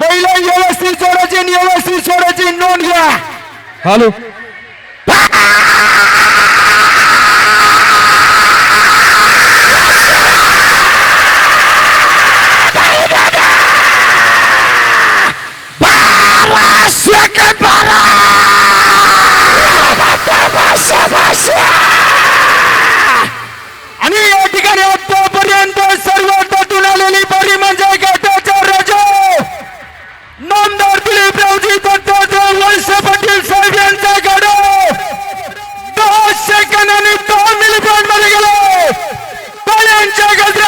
बैल व्यवस्थित सोडायची व्यवस्थित सोडायची नोंद घ्या. हॅलो.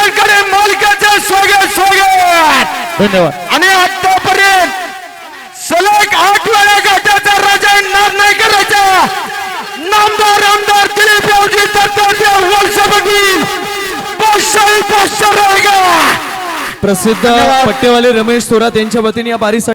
गजरांकडे मालकाचं स्वागत स्वागत धन्यवाद. आणि आतापर्यंत सलग आठ वेळा गटाचा राजा नाम नाही करायचा नामदार आमदार दिलीप रावजी दत्तात्रय वळसे पाटील पाचशे पाचशे रायगा प्रसिद्ध पट्टेवाले रमेश थोरात यांच्या वतीने या बारीसाठी